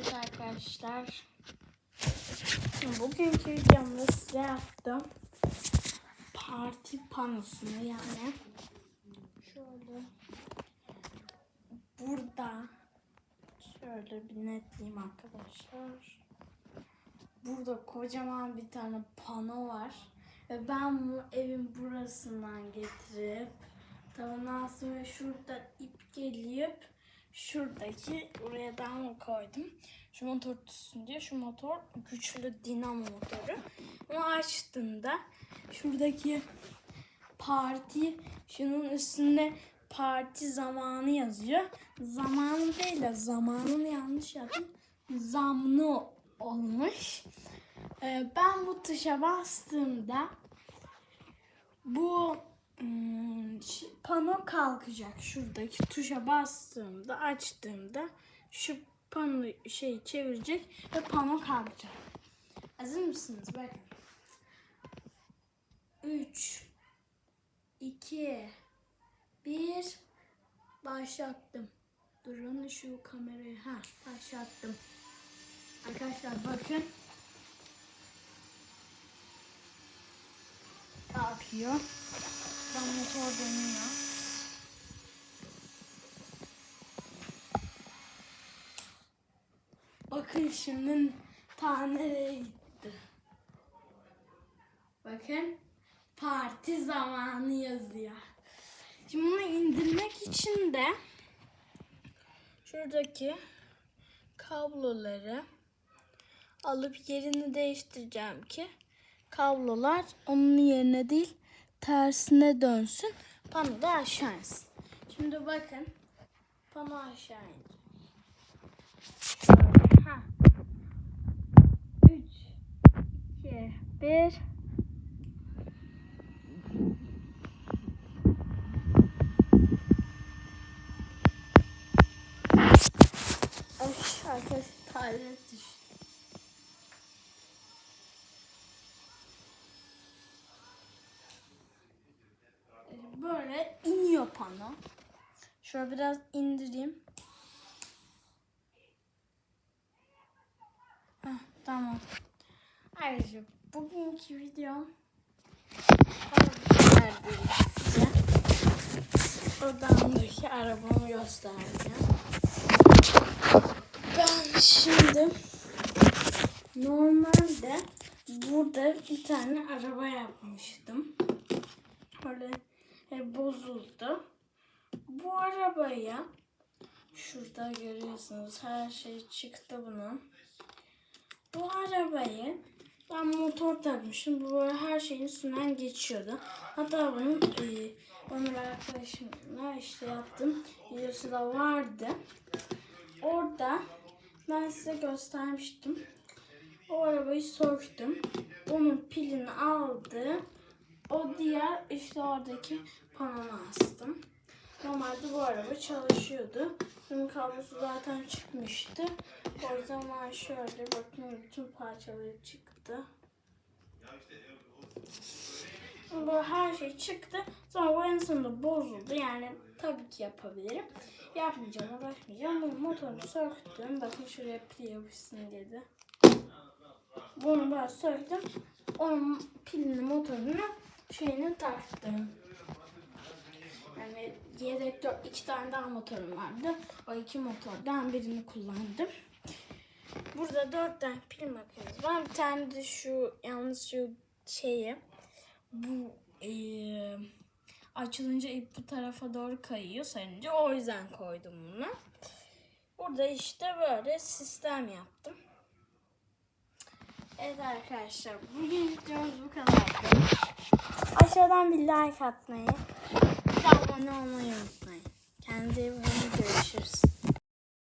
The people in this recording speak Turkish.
Evet arkadaşlar. Bugünkü videomda size yaptım. Parti panosunu yani. Şöyle. Burada. Şöyle bir netleyeyim arkadaşlar. Burada kocaman bir tane pano var. Ve ben bunu evin burasından getirip tavanın altına şurada ip gelip şuradaki oraya damla koydum. Şu motor tutsun diye. Şu motor güçlü dinamo motoru. Onu açtığında şuradaki parti şunun üstünde parti zamanı yazıyor. Zamanı değil de zamanını yanlış yaptım. Zamlı olmuş. Ee, ben bu tuşa bastığımda bu hmm, pano kalkacak. Şuradaki tuşa bastığımda, açtığımda şu pano şey çevirecek ve pano kalkacak. Hazır mısınız? Bakın. 3 2 1 Başlattım. Durun şu kamerayı. Ha, başlattım. Arkadaşlar bakın. Motor dönüyor. Bakın şimdi ta gitti. Bakın parti zamanı yazıyor. Şimdi bunu indirmek için de şuradaki kabloları alıp yerini değiştireceğim ki kablolar onun yerine değil tersine dönsün. Pano da aşağı insin. Şimdi bakın pano aşağı inecek. Ha. 3 2 1 iniyor pano. Şöyle biraz indireyim. Heh, tamam. Ayrıca bugünkü araba size. Odamdaki arabamı göstereceğim. Ben şimdi normalde burada bir tane araba yapmıştım. Böyle e, bozuldu. Bu arabaya şurada görüyorsunuz her şey çıktı bunun. Bu arabayı ben motor takmışım. Bu böyle her şeyin üstünden geçiyordu. Hatta bunun e, Onur arkadaşımla işte yaptım. Videosu da vardı. Orada ben size göstermiştim. O arabayı söktüm. Onun pilini aldım. O diğer işte oradaki panona astım. Normalde bu araba çalışıyordu. Bunun kablosu zaten çıkmıştı. O zaman şöyle bakın bütün parçaları çıktı. Bu her şey çıktı. Sonra bu en sonunda bozuldu. Yani tabii ki yapabilirim. Yapmayacağım, uğraşmayacağım. Bunu motorunu söktüm. Bakın şuraya pil yapışsın dedi. Bunu ben söktüm. Onun pilini, motorunu şeyini taktım. Yani yedek dört, iki tane daha motorum vardı. O iki motordan birini kullandım. Burada dört tane pil makinesi var. Bir tane de şu yalnız şu şeyi bu eee, açılınca ip bu tarafa doğru kayıyor sarınca. O yüzden koydum bunu. Burada işte böyle sistem yaptım. Evet arkadaşlar bugün videomuz bu kadardı. Aşağıdan bir like atmayı, abone olmayı unutmayın. Kendinize iyi bakın. Görüşürüz.